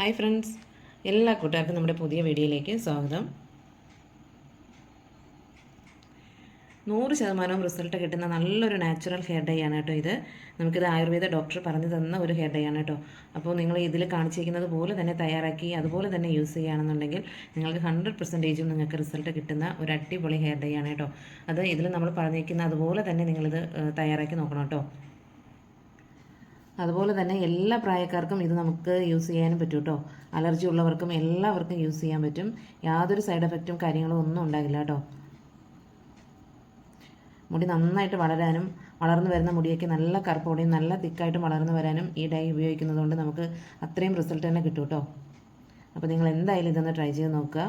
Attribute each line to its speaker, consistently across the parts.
Speaker 1: Hi friends. എല്ലാ കൂട്ടുകാർക്കും നമ്മുടെ പുതിയ വീഡിയോയിലേക്ക് സ്വാഗതം. നൂറ് ശതമാനവും റിസൾട്ട് കിട്ടുന്ന നല്ലൊരു നാച്ചുറൽ ഹെയർ ഡൈ ആണ് കേട്ടോ ഇത്. നമുക്കിത് ആയുർവേദ ഡോക്ടർ പറഞ്ഞു തന്ന ഒരു ഹെയർ ഡൈ ആണ് കേട്ടോ. അപ്പോൾ നിങ്ങൾ ഇതിൽ കാണിച്ചിരിക്കുന്നത് പോലെ തന്നെ തയ്യാറാക്കി അതുപോലെ തന്നെ യൂസ് ചെയ്യുകയാണെന്നുണ്ടെങ്കിൽ നിങ്ങൾക്ക് ഹൺഡ്രഡ് പെർസെന്റേജും നിങ്ങൾക്ക് റിസൾട്ട് കിട്ടുന്ന ഒരു അടിപൊളി ഹെയർ ഡൈ ആണ് കേട്ടോ. അത് ഇതിൽ നമ്മൾ പറഞ്ഞിരിക്കുന്ന അതുപോലെ തന്നെ നിങ്ങളിത് തയ്യാറാക്കി നോക്കണം കേട്ടോ. അതുപോലെ തന്നെ എല്ലാ പ്രായക്കാർക്കും ഇത് നമുക്ക് യൂസ് ചെയ്യാനും പറ്റും കേട്ടോ. അലർജി ഉള്ളവർക്കും എല്ലാവർക്കും യൂസ് ചെയ്യാൻ പറ്റും. യാതൊരു സൈഡ് എഫക്റ്റും കാര്യങ്ങളും ഒന്നും ഉണ്ടാകില്ല കേട്ടോ. മുടി നന്നായിട്ട് വളരാനും വളർന്നു വരുന്ന മുടിയൊക്കെ നല്ല കറുപ്പോടെയും നല്ല തിക്കായിട്ടും വളർന്നു വരാനും ഈ ഡൈ ഉപയോഗിക്കുന്നതുകൊണ്ട് നമുക്ക് അത്രയും റിസൾട്ട് തന്നെ കിട്ടും കേട്ടോ. അപ്പോൾ നിങ്ങൾ എന്തായാലും ഇതൊന്ന് ട്രൈ ചെയ്ത് നോക്കുക.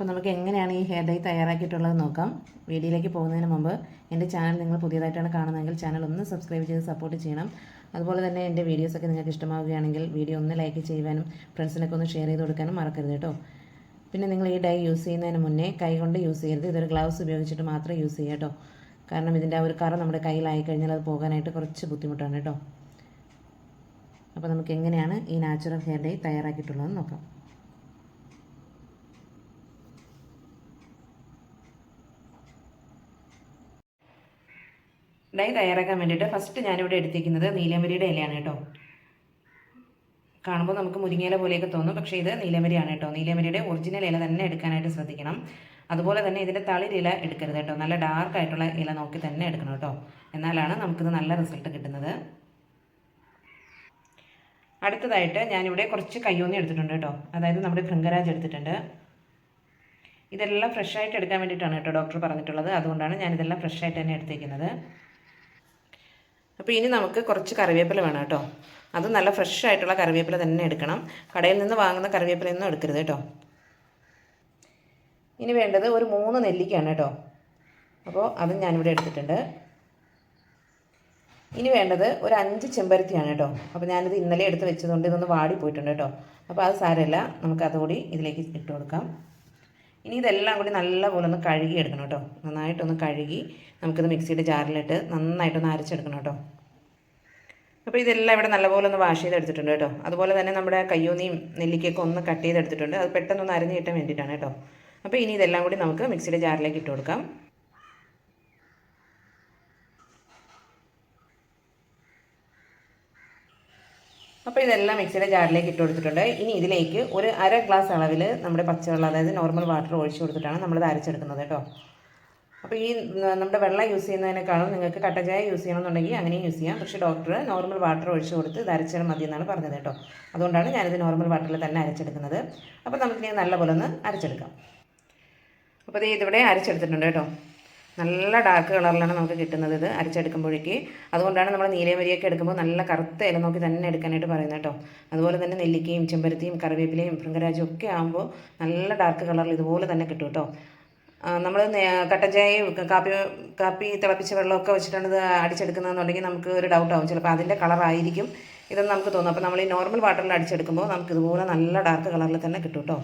Speaker 1: അപ്പോൾ നമുക്ക് എങ്ങനെയാണ് ഈ ഹെയർ ഡൈ തയ്യാറാക്കിയിട്ടുള്ളത് നോക്കാം. വീഡിയോയിലേക്ക് പോകുന്നതിന് മുമ്പ് എന്റെ ചാനൽ നിങ്ങൾ പുതിയതായിട്ടാണ് കാണുന്നതെങ്കിൽ ചാനൽ ഒന്ന് സബ്സ്ക്രൈബ് ചെയ്ത് സപ്പോർട്ട് ചെയ്യണം. അതുപോലെ തന്നെ എന്റെ വീഡിയോസൊക്കെ നിങ്ങൾക്ക് ഇഷ്ടമാവുകയാണെങ്കിൽ വീഡിയോ ഒന്ന് ലൈക്ക് ചെയ്യുവാനും ഫ്രണ്ട്സിനൊക്കെ ഒന്ന് ഷെയർ ചെയ്ത് കൊടുക്കാനും മറക്കരുത് കേട്ടോ. പിന്നെ നിങ്ങൾ ഈ ഡൈ യൂസ് ചെയ്യുന്നതിന് മുന്നേ കൈ കൊണ്ട് യൂസ് ചെയ്യരുത്. ഇതൊരു ഗ്ലൗസ് ഉപയോഗിച്ചിട്ട് മാത്രം യൂസ് ചെയ്യുക കേട്ടോ. കാരണം ഇതിന്റെ ആ ഒരു കറ നമ്മുടെ കയ്യിലായി കഴിഞ്ഞാൽ അത് പോകാനായിട്ട് കുറച്ച് ബുദ്ധിമുട്ടാണ് കേട്ടോ. അപ്പോൾ നമുക്ക് എങ്ങനെയാണ് ഈ നാച്ചുറൽ ഹെയർ ഡൈ തയ്യാറാക്കിയിട്ടുള്ളതെന്ന് നോക്കാം. ഡൈ തയ്യാറാക്കാൻ വേണ്ടിയിട്ട് ഫസ്റ്റ് ഞാനിവിടെ എടുത്തിരിക്കുന്നത് നീലമരിയുടെ ഇലയാണ് കേട്ടോ. കാണുമ്പോൾ നമുക്ക് മുരിങ്ങയില പോലെയൊക്കെ തോന്നും. പക്ഷേ ഇത് നീലമരിയാണ് കേട്ടോ. നീലമരിയുടെ ഒറിജിനൽ ഇല തന്നെ എടുക്കാനായിട്ട് ശ്രദ്ധിക്കണം. അതുപോലെ തന്നെ ഇതിന്റെ തളിരില എടുക്കരുത് കേട്ടോ. നല്ല ഡാർക്ക് ആയിട്ടുള്ള ഇല നോക്കി തന്നെ എടുക്കണം കേട്ടോ. എന്നാലാണ് നമുക്കിത് നല്ല റിസൾട്ട് കിട്ടുന്നത്. അടുത്തതായിട്ട് ഞാനിവിടെ കുറച്ച് കയ്യോന്നി എടുത്തിട്ടുണ്ട് കേട്ടോ. അതായത് നമ്മുടെ ഭൃംഗരാജ് എടുത്തിട്ടുണ്ട്. ഇതെല്ലാം ഫ്രഷ് ആയിട്ട് എടുക്കാൻ വേണ്ടിയിട്ടാണ് കേട്ടോ ഡോക്ടർ പറഞ്ഞിട്ടുള്ളത്. അതുകൊണ്ടാണ് ഞാനിതെല്ലാം ഫ്രഷ് ആയിട്ട് തന്നെ എടുത്തേക്കുന്നത്. അപ്പോൾ ഇനി നമുക്ക് കുറച്ച് കറിവേപ്പില വേണം കേട്ടോ. അത് നല്ല ഫ്രഷ് ആയിട്ടുള്ള കറിവേപ്പില തന്നെ എടുക്കണം. കടയിൽ നിന്ന് വാങ്ങുന്ന കറിവേപ്പിലയൊന്നും എടുക്കരുത് കേട്ടോ. ഇനി വേണ്ടത് ഒരു മൂന്ന് നെല്ലിക്കയാണ് കേട്ടോ. അപ്പോൾ അതും ഞാനിവിടെ എടുത്തിട്ടുണ്ട്. ഇനി വേണ്ടത് ഒരു അഞ്ച് ചെമ്പരത്തിയാണ് കേട്ടോ. അപ്പോൾ ഞാനിത് ഇന്നലെ എടുത്ത് വെച്ചതുകൊണ്ട് ഇതൊന്ന് വാടിപ്പോയിട്ടുണ്ട് കേട്ടോ. അപ്പോൾ അത് സാരമില്ല. നമുക്ക് അതുകൂടി ഇതിലേക്ക് ഇട്ട് കൊടുക്കാം. ഇനി ഇതെല്ലാം കൂടി നല്ലപോലെ ഒന്ന് കഴുകി എടുക്കണം കേട്ടോ. നന്നായിട്ടൊന്ന് കഴുകി നമുക്കിത് മിക്സിയുടെ ജാറിലിട്ട് നന്നായിട്ടൊന്ന് അരച്ചെടുക്കണം കേട്ടോ. അപ്പോൾ ഇതെല്ലാം ഇവിടെ നല്ലപോലെ ഒന്ന് വാഷ് ചെയ്തെടുത്തിട്ടുണ്ട് കേട്ടോ. അതുപോലെ തന്നെ നമ്മുടെ കയ്യോന്നിയും നെല്ലിക്കൊക്കെ ഒന്ന് കട്ട് ചെയ്തെടുത്തിട്ടുണ്ട്. അത് പെട്ടെന്നൊന്ന് അരഞ്ഞ് കിട്ടാൻ വേണ്ടിയിട്ടാണ് കേട്ടോ. അപ്പോൾ ഇനി ഇതെല്ലാം കൂടി നമുക്ക് മിക്സിയുടെ ജാറിലേക്ക് ഇട്ട് കൊടുക്കാം. അപ്പോൾ ഇതെല്ലാം മിക്സിയുടെ ജാറിലേക്ക് ഇട്ട് കൊടുത്തിട്ടുണ്ട്. ഇനി ഇതിലേക്ക് ഒരു അര ഗ്ലാസ് അളവിൽ നമ്മുടെ പച്ചവെള്ളം അതായത് നോർമൽ വാട്ടർ ഒഴിച്ച് കൊടുത്തിട്ടാണ് നമ്മളിത് അരച്ചെടുക്കുന്നത് കേട്ടോ. അപ്പോൾ ഈ നമ്മുടെ വെള്ളം യൂസ് ചെയ്യുന്നതിനേക്കാളും നിങ്ങൾക്ക് കട്ടചായ യൂസ് ചെയ്യണമെന്നുണ്ടെങ്കിൽ അങ്ങനെയും യൂസ് ചെയ്യാം. പക്ഷേ ഡോക്ടർ നോർമൽ വാട്ടർ ഒഴിച്ച് കൊടുത്ത് ഇത് അരച്ചാൽ മതി എന്നാണ് പറഞ്ഞത് കേട്ടോ. അതുകൊണ്ടാണ് ഞാനിത് നോർമൽ വാട്ടറിൽ തന്നെ അരച്ചെടുക്കുന്നത്. അപ്പോൾ നമുക്കിനി നല്ലപോലെ ഒന്ന് അരച്ചെടുക്കാം. അപ്പോൾ ഇത് ഇതിവിടെ അരച്ചെടുത്തിട്ടുണ്ട് കേട്ടോ. നല്ല ഡാർക്ക് കളറിലാണ് നമുക്ക് കിട്ടുന്നത് ഇത് അരച്ചെടുക്കുമ്പോഴേക്ക്. അതുകൊണ്ടാണ് നമ്മൾ നീലമരിയൊക്കെ എടുക്കുമ്പോൾ നല്ല കറുത്ത ഇല നോക്കി തന്നെ എടുക്കാനായിട്ട് പറയുന്നത് കേട്ടോ. അതുപോലെ തന്നെ നെല്ലിക്കയും ചെമ്പരത്തിയും കറിവേപ്പിലയും ഭൃംഗരാജും ഒക്കെ ആകുമ്പോൾ നല്ല ഡാർക്ക് കളറിൽ ഇതുപോലെ തന്നെ കിട്ടും കേട്ടോ. നമ്മൾ കട്ടൻ ചായയും കാപ്പി കാപ്പി തിളപ്പിച്ച വെള്ളമൊക്കെ വെച്ചിട്ടാണ് ഇത് അടിച്ചെടുക്കുന്നതെന്നുണ്ടെങ്കിൽ നമുക്ക് ഒരു ഡൗട്ട് ആവും. ചിലപ്പോൾ അതിന്റെ കളറായിരിക്കും ഇതെന്ന് നമുക്ക് തോന്നും. അപ്പോൾ നമ്മൾ ഈ നോർമൽ വാട്ടറിൽ അടിച്ചെടുക്കുമ്പോൾ നമുക്ക് ഇതുപോലെ നല്ല ഡാർക്ക് കളറിൽ തന്നെ കിട്ടും കേട്ടോ.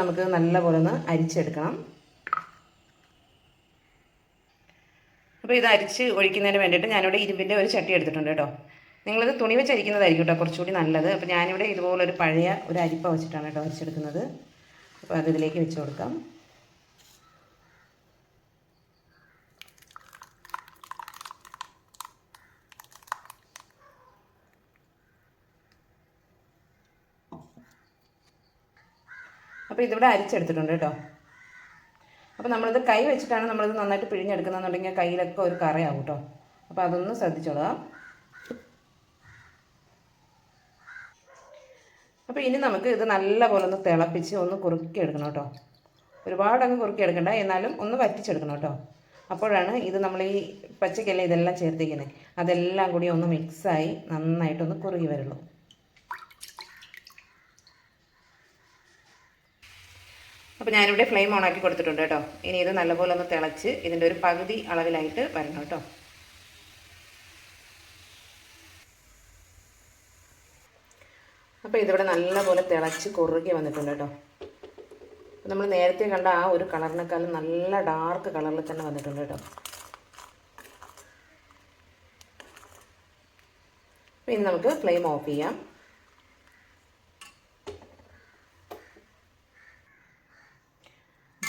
Speaker 1: നമുക്ക് നല്ലപോലെ ഒന്ന് അരിച്ചെടുക്കണം. അപ്പോൾ ഇത് അരിച്ച് ഒഴിക്കുന്നതിന് വേണ്ടിയിട്ട് ഞാനിവിടെ ഇരുമ്പിന്റെ ഒരു ചട്ടി എടുത്തിട്ടുണ്ട് കേട്ടോ. നിങ്ങളിത് തുണി വെച്ച് അരിക്കുന്നതായിരിക്കും കേട്ടോ കുറച്ചുകൂടി നല്ലത്. അപ്പോൾ ഞാനിവിടെ ഇതുപോലൊരു പഴയ ഒരു അരിപ്പ വെച്ചിട്ടാണ് കേട്ടോ അരിച്ചെടുക്കുന്നത്. അപ്പോൾ അതിലേക്ക് വെച്ച് കൊടുക്കാം. അപ്പോൾ ഇതിവിടെ അരിച്ചെടുത്തിട്ടുണ്ട് കേട്ടോ. അപ്പോൾ നമ്മളിത് കൈ വെച്ചിട്ടാണ് നമ്മളിത് നന്നായിട്ട് പിഴിഞ്ഞെടുക്കുന്നതെന്നുണ്ടെങ്കിൽ കയ്യിലൊക്കെ ഒരു കറയാവും കേട്ടോ. അപ്പോൾ അതൊന്ന് ശ്രദ്ധിച്ചോളാം. അപ്പോൾ ഇനി നമുക്ക് ഇത് നല്ലപോലെ ഒന്ന് തിളപ്പിച്ച് ഒന്ന് കുറുക്കി എടുക്കണം കേട്ടോ. ഒരുപാടങ്ങ് കുറുക്കി എടുക്കണ്ട എന്നാലും ഒന്ന് വറ്റിച്ചെടുക്കണം കേട്ടോ. അപ്പോഴാണ് ഇത് നമ്മൾ ഈ പച്ചക്കല്ല ഇതെല്ലാം ചേർത്തിരിക്കുന്നത്. അതെല്ലാം കൂടി ഒന്ന് മിക്സായി നന്നായിട്ടൊന്ന് കുറുകി വരുള്ളൂ. അപ്പോൾ ഞാനിവിടെ ഫ്ലെയിം ഓൺ ആക്കി കൊടുത്തിട്ടുണ്ട് കേട്ടോ. ഇനി ഇത് നല്ലപോലെ ഒന്ന് തിളച്ച് ഇതിന്റെ ഒരു പകുതി അളവിലായിട്ട് വരണം കേട്ടോ. അപ്പോൾ ഇതിവിടെ നല്ലപോലെ തിളച്ച് കുറുകി വന്നിട്ടുണ്ട് കേട്ടോ. നമ്മൾ നേരത്തെ കണ്ട ആ ഒരു കളറിനേക്കാളും നല്ല ഡാർക്ക് കളറിൽ തന്നെ വന്നിട്ടുണ്ട് കേട്ടോ. ഇനി നമുക്ക് ഫ്ലെയിം ഓഫ് ചെയ്യാം.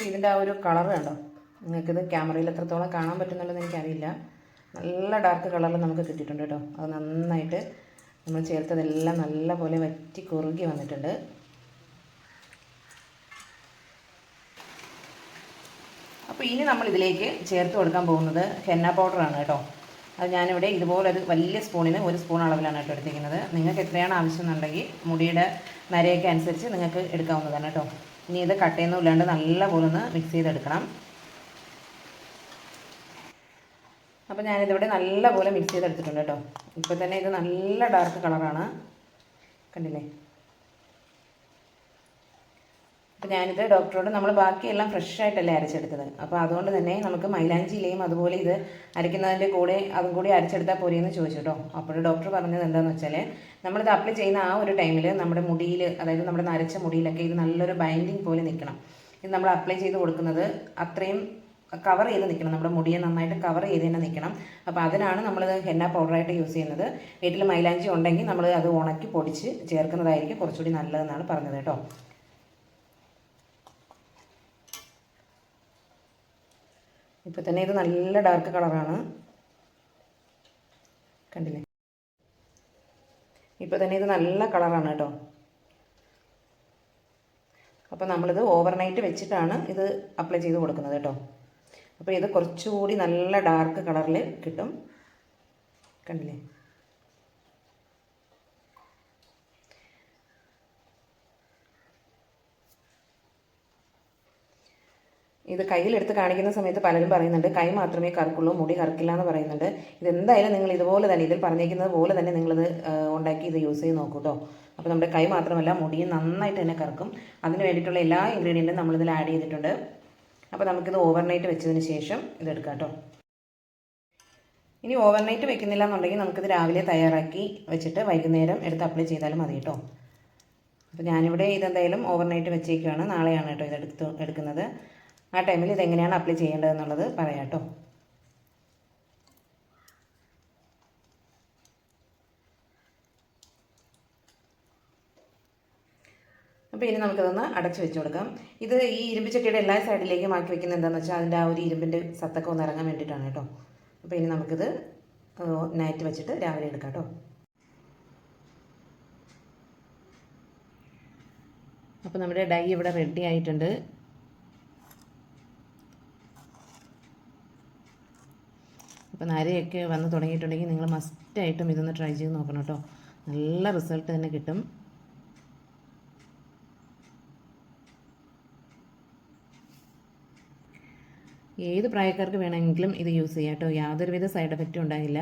Speaker 1: ഇതിന്റെ ആ ഒരു കളർ കണ്ടോ? നിങ്ങൾക്കിത് ക്യാമറയിൽ എത്രത്തോളം കാണാൻ പറ്റുന്നുണ്ടെന്ന് എനിക്കറിയില്ല. നല്ല ഡാർക്ക് കളറിൽ നമുക്ക് കിട്ടിയിട്ടുണ്ട് കേട്ടോ. അത് നന്നായിട്ട് നമ്മൾ ചേർത്തതെല്ലാം നല്ല പോലെ വറ്റി കുറുകി വന്നിട്ടുണ്ട്. അപ്പോൾ ഇനി നമ്മൾ ഇതിലേക്ക് ചേർത്ത് കൊടുക്കാൻ പോകുന്നത് ഹെന്ന പൗഡറാണ് കേട്ടോ. അത് ഞാനിവിടെ ഇതുപോലെ ഒരു വലിയ സ്പൂണിന് ഒരു സ്പൂൺ അളവിലാണ് കേട്ടോ എടുത്തിരിക്കുന്നത്. നിങ്ങൾക്ക് എത്രയാണ് ആവശ്യം എന്നുണ്ടെങ്കിൽ മുടിയുടെ നരയൊക്കെ അനുസരിച്ച് നിങ്ങൾക്ക് എടുക്കാവുന്നതാണ് കേട്ടോ. ഇനി ഇത് കട്ടയൊന്നും ഇല്ലാണ്ട് നല്ലപോലെ ഒന്ന് മിക്സ് ചെയ്തെടുക്കണം. അപ്പോൾ ഞാനിതിവിടെ നല്ലപോലെ മിക്സ് ചെയ്തെടുത്തിട്ടുണ്ട് കേട്ടോ. ഇപ്പോൾ തന്നെ ഇത് നല്ല ഡാർക്ക് കളറാണ് കണ്ടില്ലേ? അപ്പോൾ ഞാനിത് ഡോക്ടറോട് നമ്മൾ ബാക്കിയെല്ലാം ഫ്രഷ് ആയിട്ടല്ലേ അരച്ചെടുത്തത്. അപ്പോൾ അതുകൊണ്ട് തന്നെ നമുക്ക് മൈലാഞ്ചിയിലെയും അതുപോലെ ഇത് അരയ്ക്കുന്നതിന്റെ കൂടെ അതും കൂടി അരച്ചെടുത്താൽ പോരെയെന്ന് ചോദിച്ചു കേട്ടോ അപ്പോൾ ഡോക്ടർ പറഞ്ഞത് എന്താണെന്ന് വെച്ചാൽ നമ്മളിത് അപ്ലൈ ചെയ്യുന്ന ആ ഒരു ടൈമിൽ നമ്മുടെ മുടിയിൽ അതായത് നമ്മുടെ നരച്ച മുടിയിലൊക്കെ ഇത് നല്ലൊരു ബൈൻഡിങ് പോലെ നിൽക്കണം ഇത് നമ്മൾ അപ്ലൈ ചെയ്ത് കൊടുക്കുന്നത് അത്രയും കവർ ചെയ്ത് നിൽക്കണം നമ്മുടെ മുടിയെ നന്നായിട്ട് കവർ ചെയ്ത് തന്നെ നിൽക്കണം അപ്പോൾ അതിനാണ് നമ്മൾ ഹെന്ന പൗഡറായിട്ട് യൂസ് ചെയ്യുന്നത്. വീട്ടിൽ മൈലാഞ്ചി ഉണ്ടെങ്കിൽ നമ്മൾ അത് ഉണക്കി പൊടിച്ച് ചേർക്കുന്നതായിരിക്കും കുറച്ചുകൂടി നല്ലതെന്നാണ് പറഞ്ഞത് കേട്ടോ ഇപ്പോൾ തന്നെ ഇത് നല്ല ഡാർക്ക് കളറാണ് കണ്ടില്ലേ? ഇപ്പോൾ തന്നെ ഇത് നല്ല കളറാണ് കേട്ടോ. അപ്പോൾ നമ്മളിത് ഓവർനൈറ്റ് വെച്ചിട്ടാണ് ഇത് അപ്ലൈ ചെയ്ത് കൊടുക്കുന്നത് കേട്ടോ. അപ്പോൾ ഇത് കുറച്ചുകൂടി നല്ല ഡാർക്ക് കളറിൽ കിട്ടും. കണ്ടില്ലേ? ഇത് കയ്യിലെടുത്ത് കാണിക്കുന്ന സമയത്ത് പലരും പറയുന്നുണ്ട് കൈ മാത്രമേ കറക്കുള്ളൂ മുടി കറക്കില്ല എന്ന് പറയുന്നുണ്ട്. ഇതെന്തായാലും നിങ്ങൾ ഇതുപോലെ തന്നെ ഇതിൽ പറഞ്ഞിരിക്കുന്നത് പോലെ തന്നെ നിങ്ങളിത് ഉണ്ടാക്കി ഇത് യൂസ് ചെയ്ത് നോക്കൂ കേട്ടോ അപ്പോൾ നമ്മുടെ കൈ മാത്രമല്ല മുടിയും നന്നായിട്ട് തന്നെ കറക്കും. അതിന് വേണ്ടിയിട്ടുള്ള എല്ലാ ഇൻഗ്രീഡിയന്റും നമ്മളിതിൽ ആഡ് ചെയ്തിട്ടുണ്ട്. അപ്പോൾ നമുക്കിത് ഓവർനൈറ്റ് വെച്ചതിന് ശേഷം ഇതെടുക്കാം കേട്ടോ ഇനി ഓവർനൈറ്റ് വെക്കുന്നില്ല എന്നുണ്ടെങ്കിൽ നമുക്കിത് രാവിലെ തയ്യാറാക്കി വെച്ചിട്ട് വൈകുന്നേരം എടുത്ത് അപ്ലൈ ചെയ്താലും മതി കേട്ടോ അപ്പോൾ ഞാനിവിടെ ഇതെന്തായാലും ഓവർനൈറ്റ് വെച്ചേക്കാണ്. നാളെയാണ് കേട്ടോ ഇതെടുത്ത് എടുക്കുന്നത്. ആ ടൈമിൽ ഇതെങ്ങനെയാണ് അപ്ലൈ ചെയ്യേണ്ടതെന്നുള്ളത് പറയാം കേട്ടോ. അപ്പോൾ ഇനി നമുക്കതൊന്ന് അടച്ചു വെച്ച് കൊടുക്കാം. ഇത് ഈ ഇരുമ്പ് ചട്ടിയുടെ എല്ലാ സൈഡിലേക്കും ആക്കി വെക്കുന്ന എന്താണെന്ന് വെച്ചാൽ അതിന്റെ ആ ഒരു ഇരുമ്പിന്റെ സത്തൊക്കെ ഒന്ന് ഇറങ്ങാൻ വേണ്ടിയിട്ടാണ് കേട്ടോ. അപ്പോൾ ഇനി നമുക്കിത് നൈറ്റ് വെച്ചിട്ട് രാവിലെ എടുക്കാം കേട്ടോ. അപ്പോൾ നമ്മുടെ ഡൈ ഇവിടെ റെഡി ആയിട്ടുണ്ട്. അപ്പോൾ നരയൊക്കെ വന്ന് തുടങ്ങിയിട്ടുണ്ടെങ്കിൽ നിങ്ങൾ മസ്റ്റായിട്ടും ഇതൊന്ന് ട്രൈ ചെയ്ത് നോക്കണം കേട്ടോ. നല്ല റിസൾട്ട് തന്നെ കിട്ടും. ഏത് പ്രായക്കാർക്ക് വേണമെങ്കിലും ഇത് യൂസ് ചെയ്യാം കേട്ടോ. യാതൊരുവിധ സൈഡ് എഫക്റ്റും ഉണ്ടാകില്ല.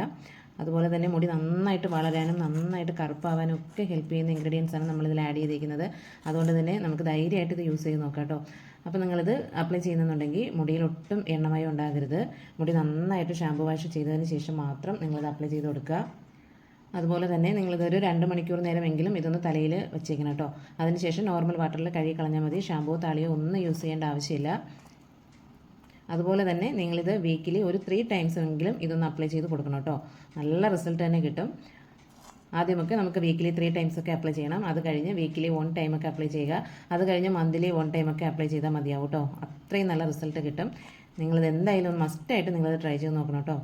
Speaker 1: അതുപോലെ തന്നെ മുടി നന്നായിട്ട് വളരാനും നന്നായിട്ട് കറുപ്പാവാനും ഒക്കെ ഹെൽപ്പ് ചെയ്യുന്ന ഇൻഗ്രീഡിയൻസ് ആണ് നമ്മളിതിൽ ആഡ് ചെയ്തിരിക്കുന്നത് അതുകൊണ്ട് തന്നെ നമുക്ക് ധൈര്യമായിട്ട് ഇത് യൂസ് ചെയ്ത് നോക്കാം കേട്ടോ. അപ്പോൾ നിങ്ങളിത് അപ്ലൈ ചെയ്യുന്നുണ്ടെങ്കിൽ മുടിയിൽ ഒട്ടും എണ്ണമയം ഉണ്ടാകരുത്. മുടി നന്നായിട്ട് ഷാമ്പു വാഷ് ചെയ്തതിന് ശേഷം മാത്രം നിങ്ങളിത് അപ്ലൈ ചെയ്ത് കൊടുക്കുക. അതുപോലെ തന്നെ നിങ്ങളിതൊരു രണ്ട് മണിക്കൂർ നേരമെങ്കിലും ഇതൊന്ന് തലയിൽ വെച്ചേക്കണം കേട്ടോ. അതിനുശേഷം നോർമൽ വാട്ടറിൽ കഴുകി കളഞ്ഞാൽ മതി. ഷാമ്പൂ താളിയോ ഒന്നും യൂസ് ചെയ്യേണ്ട ആവശ്യമില്ല. അതുപോലെ തന്നെ നിങ്ങളിത് വീക്കിലി ഒരു ത്രീ ടൈംസ് എങ്കിലും ഇതൊന്ന് അപ്ലൈ ചെയ്ത് കൊടുക്കണം കേട്ടോ. നല്ല റിസൾട്ട് തന്നെ കിട്ടും. ആദ്യമൊക്കെ നമുക്ക് വീക്കിലി ത്രീ ടൈംസ് ഒക്കെ അപ്ലൈ ചെയ്യണം. അത് കഴിഞ്ഞ് വീക്കിലി വൺ ഒക്കെ അപ്ലൈ ചെയ്യുക. അത് കഴിഞ്ഞ് മന്ത്ലി വൺ ഒക്കെ അപ്ലൈ ചെയ്താൽ മതിയാവും കേട്ടോ. അത്രയും നല്ല റിസൾട്ട് കിട്ടും. നിങ്ങളിത് എന്തായാലും മസ്റ്റായിട്ട് നിങ്ങളത് ട്രൈ ചെയ്ത് നോക്കണം കേട്ടോ.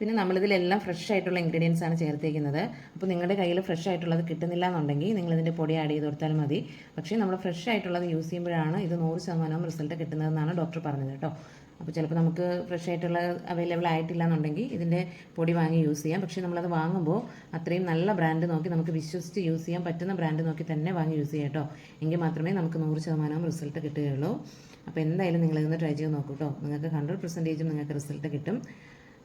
Speaker 1: പിന്നെ നമ്മളിതിലെല്ലാം ഫ്രഷ് ആയിട്ടുള്ള ഇൻഗ്രീഡിയൻസ് ആണ് ചേർത്തേക്കുന്നത്. അപ്പോൾ നിങ്ങളുടെ കയ്യിൽ ഫ്രഷ് ആയിട്ടുള്ളത് കിട്ടുന്നില്ല എന്നുണ്ടെങ്കിൽ നിങ്ങളിതിന്റെ പൊടി ആഡ് ചെയ്ത് കൊടുത്താൽ മതി. പക്ഷേ നമ്മൾ ഫ്രഷ് ആയിട്ടുള്ളത് യൂസ് ചെയ്യുമ്പോഴാണ് ഇത് നൂറ് ശതമാനവും റിസൾട്ട് കിട്ടുന്നതെന്നാണ് ഡോക്ടർ പറഞ്ഞത് കേട്ടോ. അപ്പോൾ ചിലപ്പോൾ നമുക്ക് ഫ്രഷ് ആയിട്ടുള്ള അവൈലബിൾ ആയിട്ടില്ല എന്നുണ്ടെങ്കിൽ ഇതിന്റെ പൊടി വാങ്ങി യൂസ് ചെയ്യാം. പക്ഷേ നമ്മളത് വാങ്ങുമ്പോൾ അത്രയും നല്ല ബ്രാൻഡ് നോക്കി നമുക്ക് വിശ്വസിച്ച് യൂസ് ചെയ്യാൻ പറ്റുന്ന ബ്രാൻഡ് നോക്കി തന്നെ വാങ്ങി യൂസ് ചെയ്യാം കേട്ടോ. എങ്കിൽ മാത്രമേ നമുക്ക് നൂറ് ശതമാനവും റിസൾട്ട് കിട്ടുകയുള്ളൂ. അപ്പോൾ എന്തായാലും നിങ്ങളിതൊന്ന് ട്രൈ ചെയ്ത് നോക്കൂ കേട്ടോ. നിങ്ങൾക്ക് ഹൺഡ്രഡ് പെർസെന്റേജും നിങ്ങൾക്ക് റിസൾട്ട് കിട്ടും.